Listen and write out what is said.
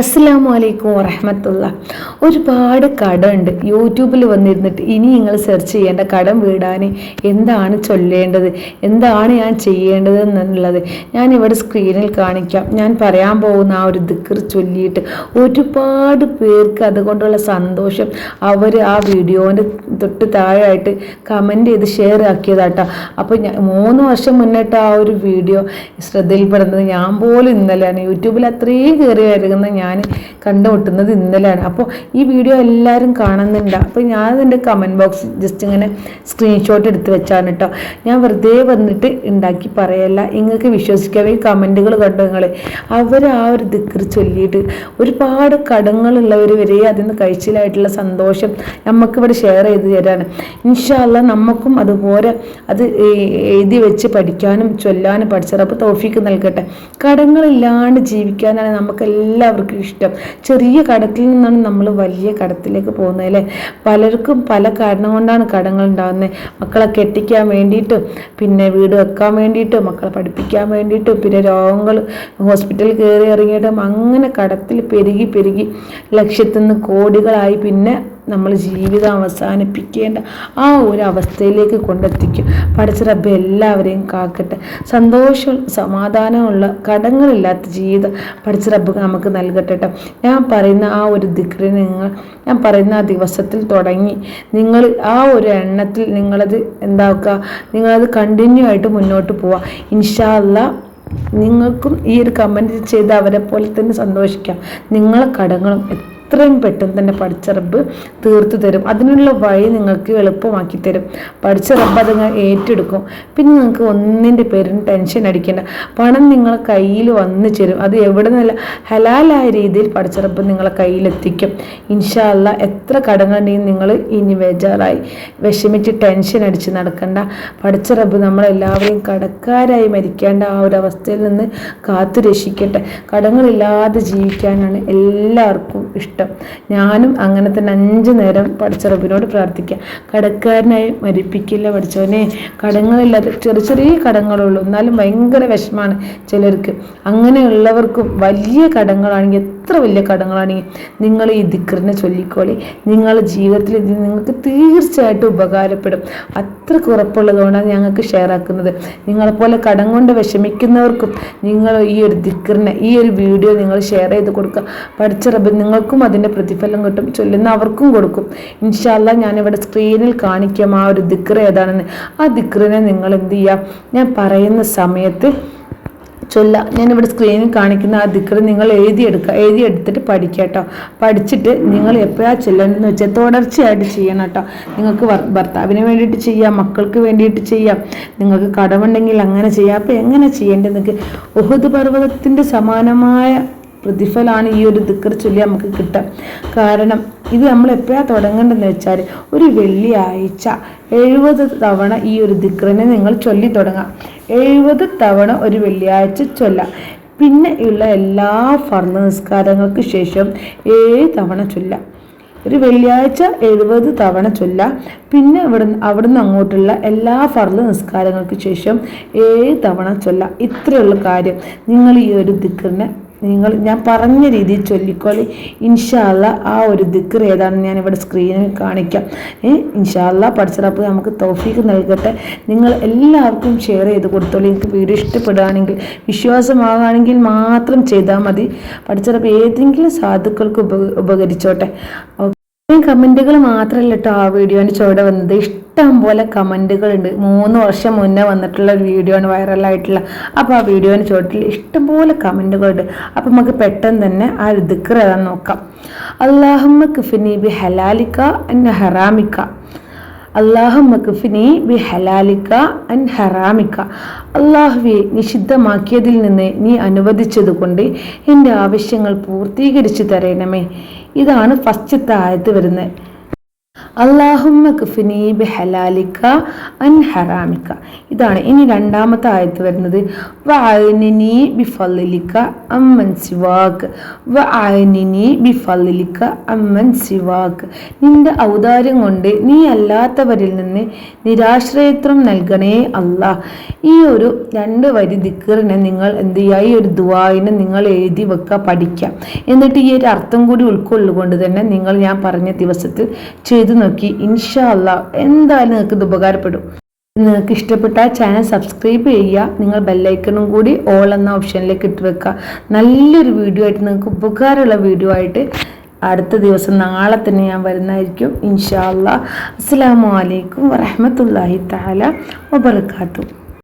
അസ്സലാമു അലൈക്കും വറഹമത്തുള്ള. ഒരുപാട് കട ഉണ്ട് യൂട്യൂബിൽ വന്നിരുന്നിട്ട് ഇനി നിങ്ങൾ സെർച്ച് ചെയ്യേണ്ട കടം വീടാൻ എന്താണ് ചൊല്ലേണ്ടത്? എന്താണ് ഞാൻ ചെയ്യേണ്ടത് എന്നുള്ളത്? ഞാൻ ഇവിടെ സ്ക്രീനിൽ കാണിക്കാം. ഞാൻ പറയാൻ പോകുന്ന ആ ഒരു ദിക്കർ ചൊല്ലിയിട്ട് ഒരുപാട് പേർക്ക് അതുകൊണ്ടുള്ള സന്തോഷം അവർ ആ വീഡിയോന്റെ തൊട്ട് താഴെയായിട്ട് കമന്റ് ചെയ്ത് ഷെയർ ആക്കിയതാട്ടോ. അപ്പോൾ ഞാൻ മൂന്ന് വർഷം മുന്നിട്ട് ആ ഒരു വീഡിയോ ശ്രദ്ധയിൽപ്പെടുന്നത് ഞാൻ പോലും ഇന്നലെയാണ്. യൂട്യൂബിൽ അത്രയും കയറി വരുന്ന ഞാൻ കണ്ടുമുട്ടുന്നത് ഇന്നലെയാണ്. അപ്പോൾ ഈ വീഡിയോ എല്ലാവരും കാണുന്നുണ്ട്. അപ്പോൾ ഞാൻ എന്റെ കമന്റ് ബോക്സ് ജസ്റ്റ് ഇങ്ങനെ സ്ക്രീൻഷോട്ട് എടുത്ത് വെച്ചാണ് കേട്ടോ ഞാൻ വെറുതെ വന്നിട്ട് ഉണ്ടാക്കി പറയല്ല. നിങ്ങൾക്ക് വിശ്വസിക്കാവേ? കമന്റുകൾ കണ്ടു നിങ്ങൾ അവർ ആ ഒരു ദിക്കർ ചൊല്ലിയിട്ട് ഒരുപാട് കടങ്ങളുള്ളവർ വരെ അതിൽ നിന്ന് കഴിച്ചിലായിട്ടുള്ള സന്തോഷം നമുക്കിവിടെ ഷെയർ ചെയ്ത് തരാണ്. ഇൻഷാല്ല നമുക്കും അതുപോലെ അത് എഴുതി വെച്ച് പഠിക്കാനും ചൊല്ലാനും പഠിച്ചത്. അപ്പോൾ തോഫിക്ക് നൽകട്ടെ. കടങ്ങളില്ലാണ്ട് ജീവിക്കാനാണ് നമുക്ക് ഇഷ്ടം. ചെറിയ കടത്തിൽ നിന്നാണ് നമ്മൾ വലിയ കടത്തിലേക്ക് പോകുന്നത് അല്ലേ? പലർക്കും പല കാരണം കൊണ്ടാണ് കടങ്ങൾ ഉണ്ടാകുന്നത്. മക്കളെ കെട്ടിക്കാൻ വേണ്ടിയിട്ടും പിന്നെ വീട് വെക്കാൻ വേണ്ടിയിട്ടും മക്കളെ പഠിപ്പിക്കാൻ വേണ്ടിയിട്ടും പിന്നെ രോഗങ്ങൾ ഹോസ്പിറ്റലിൽ കയറി ഇറങ്ങിയിട്ടും അങ്ങനെ കടത്തിൽ പെരുകി പെരുകി ലക്ഷ്യത്തിൽ നിന്ന് കോടികളായി പിന്നെ നമ്മൾ ജീവിതം അവസാനിപ്പിക്കേണ്ട ആ ഒരു അവസ്ഥയിലേക്ക് കൊണ്ടെത്തിക്കും. പഠിച്ച റബ്ബ് എല്ലാവരെയും കാക്കട്ടെ. സന്തോഷം സമാധാനമുള്ള കടങ്ങളില്ലാത്ത ജീവിതം പഠിച്ച റബ്ബ് നമുക്ക് നൽകട്ടെ ട്ടോ. ഞാൻ പറയുന്ന ആ ഒരു ദിക്രി നിങ്ങൾ ഞാൻ പറയുന്ന ആ ദിവസത്തിൽ തുടങ്ങി. നിങ്ങൾ ആ ഒരു എണ്ണത്തിൽ നിങ്ങളത് എന്താക്കുക? നിങ്ങളത് കണ്ടിന്യൂ ആയിട്ട് മുന്നോട്ട് പോവുക ഇൻഷാ നിങ്ങൾക്കും ഈ ഒരു കമന്റ് ചെയ്ത് അവരെ പോലെ തന്നെ സന്തോഷിക്കാം. നിങ്ങളെ കടങ്ങളും എത്രയും പെട്ടെന്ന് തന്നെ പഠിച്ച റബ്ബ് തീർത്തു തരും. അതിനുള്ള വഴി നിങ്ങൾക്ക് എളുപ്പമാക്കി തരും. പഠിച്ച റബ്ബ് അത് ഏറ്റെടുക്കും. പിന്നെ നിങ്ങൾക്ക് ഒന്നിന്റെ പേരിന് ടെൻഷൻ അടിക്കേണ്ട. പണം നിങ്ങളെ കയ്യിൽ വന്നു ചേരും. അത് എവിടെ നിന്നല്ല ഹലാലായ രീതിയിൽ പഠിച്ച റബ്ബ് നിങ്ങളെ കയ്യിലെത്തിക്കും. ഇൻഷാല്ല എത്ര കടങ്ങളുണ്ടെങ്കിൽ നിങ്ങൾ ഇനി ബേജാറായി. വിഷമിച്ച് ടെൻഷൻ അടിച്ച് നടക്കണ്ട. പഠിച്ച റബ്ബ് നമ്മളെല്ലാവരെയും കടക്കാരായി മരിക്കേണ്ട ആ ഒരു അവസ്ഥയിൽ നിന്ന് കാത്തു രക്ഷിക്കട്ടെ കടങ്ങളില്ലാതെ ജീവിക്കാനാണ് എല്ലാവർക്കും ഇഷ്ടം. ഞാനും അങ്ങനെ തന്നെ അഞ്ച് നേരം പഠിച്ച റബ്ബിനോട് പ്രാർത്ഥിക്കാം. കടക്കാരനായി മരിപ്പിക്കില്ല പഠിച്ചവനെ. കടങ്ങളില്ലാതെ ചെറിയ ചെറിയ കടങ്ങളുള്ളൂ. എന്നാലും ഭയങ്കര വിഷമാണ് ചിലർക്ക്. അങ്ങനെയുള്ളവർക്കും വലിയ കടങ്ങളാണെങ്കിൽ എത്ര വലിയ കടങ്ങളാണെങ്കിൽ നിങ്ങൾ ഈ ദിക്കറിനെ ചൊല്ലിക്കോളി. നിങ്ങളുടെ ജീവിതത്തിൽ ഇത് നിങ്ങൾക്ക് തീർച്ചയായിട്ടും ഉപകാരപ്പെടും. അത്രയ്ക്ക് ഉറപ്പുള്ളതുകൊണ്ടാണ് ഞങ്ങൾക്ക് ഷെയർ ആക്കുന്നത് നിങ്ങളെപ്പോലെ കടം കൊണ്ട് വിഷമിക്കുന്നവർക്കും നിങ്ങൾ ഈ ഒരു ദിക്കറിനെ ഈ ഒരു വീഡിയോ നിങ്ങൾ ഷെയർ ചെയ്ത് കൊടുക്കുക. പഠിച്ച റബ്ബ് നിങ്ങൾക്കും അതിന്റെ പ്രതിഫലം കിട്ടും. ചൊല്ലുന്ന അവർക്കും കൊടുക്കും. ഇൻഷാല്ല ഞാനിവിടെ സ്ക്രീനിൽ കാണിക്കാം ആ ഒരു ദിക്കർ ഏതാണെന്ന്. ആ ദിക്കറിനെ നിങ്ങൾ എന്ത് ചെയ്യുക? ഞാൻ പറയുന്ന സമയത്ത് ചൊല്ല. ഞാനിവിടെ സ്ക്രീനിൽ കാണിക്കുന്ന ആ ദിക്കർ നിങ്ങൾ എഴുതിയെടുക്കുക എഴുതിയെടുത്തിട്ട് പഠിക്കുക കേട്ടോ പഠിച്ചിട്ട് നിങ്ങൾ എപ്പോഴാണ് ചൊല്ലണമെന്ന് വെച്ചാൽ തുടർച്ചയായിട്ട് ചെയ്യണം കേട്ടോ നിങ്ങൾക്ക് ഭർ- ഭർത്താവിന് വേണ്ടിയിട്ട് ചെയ്യാം മക്കൾക്ക് വേണ്ടിയിട്ട് ചെയ്യാം. നിങ്ങൾക്ക് കടമുണ്ടെങ്കിൽ അങ്ങനെ ചെയ്യാം. അപ്പോൾ എങ്ങനെ ചെയ്യേണ്ടത്? നിങ്ങൾക്ക് ഉഹുദ് പർവതത്തിന്റെ സമാനമായ പ്രതിഫലമാണ് ഈ ഒരു ദിക്കർ ചൊല്ലി നമുക്ക് കിട്ടുക. കാരണം ഇത് നമ്മൾ എപ്പോഴാണ് തുടങ്ങേണ്ടതെന്ന് വെച്ചാൽ ഒരു വെള്ളിയാഴ്ച എഴുപത് തവണ ഈ ഒരു ദിക്കറിനെ നിങ്ങൾ ചൊല്ലി തുടങ്ങാം എഴുപത് തവണ ഒരു വെള്ളിയാഴ്ച ചൊല്ലാം. പിന്നെ ഉള്ള എല്ലാ ഫർണ നിസ്കാരങ്ങൾക്ക് ശേഷം ഏഴ് തവണ ചൊല്ലാം. ഒരു വെള്ളിയാഴ്ച എഴുപത് തവണ ചൊല്ലാം. പിന്നെ ഇവിടെ അവിടുന്ന് അങ്ങോട്ടുള്ള എല്ലാ ഫർൾ നിസ്കാരങ്ങൾക്ക് ശേഷം ഏഴ് തവണ ചൊല്ലാം. ഇത്രയുള്ള കാര്യം. നിങ്ങൾ ഈ ഒരു ദിക്കറിനെ നിങ്ങൾ ഞാൻ പറഞ്ഞ രീതിയിൽ ചൊല്ലിക്കോളി. ഇൻഷാല്ല ആ ഒരു ദിക്കർ ഏതാണെന്ന് ഞാൻ ഇവിടെ സ്ക്രീനിൽ കാണിക്കാം. ഇൻഷാല്ല പഠിച്ചറപ്പ് നമുക്ക് തോഫീക്ക് നൽകട്ടെ. നിങ്ങൾ എല്ലാവർക്കും ഷെയർ ചെയ്ത് കൊടുത്തോളൂ. എനിക്ക് വീഡിയോ ഇഷ്ടപ്പെടുകയാണെങ്കിൽ വിശ്വാസമാകുകയാണെങ്കിൽ മാത്രം ചെയ്താൽ മതി. പഠിച്ചറപ്പ് ഏതെങ്കിലും സാധുക്കൾക്ക് ഉപ ഉപകരിച്ചോട്ടെ. ഓക്കെ കമന്റുകൾ മാത്രമല്ല കേട്ടോ ആ വീഡിയോന്റെ ചുവടെ വന്നത്. ഇഷ്ടം പോലെ കമന്റുകളുണ്ട് മൂന്ന് വർഷം മുന്നേ വന്നിട്ടുള്ള ഒരു വീഡിയോ ആണ് വൈറലായിട്ടുള്ള. അപ്പോൾ ആ വീഡിയോന്റെ ചുവട്ടിൽ ഇഷ്ടം പോലെ കമന്റുകളുണ്ട് അപ്പോൾ നമുക്ക് പെട്ടെന്ന് തന്നെ ആ ഒരു ദിക്കർ ഏതാന്ന് നോക്കാം. അള്ളാഹമ്മ കിഫിനി ബി ഹലാലിക്ക അൻ ഹറാമിക്ക അള്ളാഹുമ്മ കിഫിനി ബി ഹലാലിക്ക അൻ ഹറാമിക്ക അള്ളാഹുവെ നിഷിദ്ധമാക്കിയതിൽ നിന്ന് നീ അനുവദിച്ചതുകൊണ്ട് എന്റെ ആവശ്യങ്ങൾ പൂർത്തീകരിച്ചു തരണമേ. ഇതാണ് ഫസ്റ്റത്തെ ആയത്ത് വരുന്നത്. അള്ളാഹുമ്മ ബി ഹലാലിക്ക അൻ ഹറാമിക്ക ഇതാണ് ഇനി രണ്ടാമത്തെ ആയത്ത് വരുന്നത്. വ ആയനിനി അമ്മൻ സിവാക്ക് വ ആയനിനി ബി ഫലിക്ക അമ്മൻ സിവാക്ക് നിന്റെ ഔദാര്യം കൊണ്ട് നീ അല്ലാത്തവരിൽ നിന്ന് നിരാശ്രയത്വം നൽകണേ അല്ലാ ഈ ഒരു രണ്ട് വരി ദിക്കറിനെ നിങ്ങൾ എന്ത് ചെയ്യുക? ഈ ഒരു ദുവായിനെ നിങ്ങൾ എഴുതി വെക്കുക പഠിക്കാം എന്നിട്ട് ഈ ഒരു അർത്ഥം കൂടി ഉൾക്കൊള്ളുകൊണ്ട് തന്നെ നിങ്ങൾ ഞാൻ പറഞ്ഞ ദിവസത്തിൽ ചെയ്തു നോക്കി ഇൻഷാ അല്ല എന്തായാലും നിങ്ങൾക്ക് ഇത് ഉപകാരപ്പെടും. നിങ്ങൾക്ക് ഇഷ്ടപ്പെട്ട ചാനൽ സബ്സ്ക്രൈബ് ചെയ്യുക നിങ്ങൾ ബെല്ലൈക്കണും കൂടി ഓൾ എന്ന ഓപ്ഷനിലേക്ക് ഇട്ട് വെക്കുക. നല്ലൊരു വീഡിയോ ആയിട്ട് നിങ്ങൾക്ക് ഉപകാരമുള്ള വീഡിയോ ആയിട്ട് അടുത്ത ദിവസം നാളെ തന്നെ ഞാൻ വരുന്നതായിരിക്കും ഇൻഷാ അല്ലാ. അസ്സാം വലൈക്കും വറഹമത്തല്ലാഹി താല വബറകാതുഹു.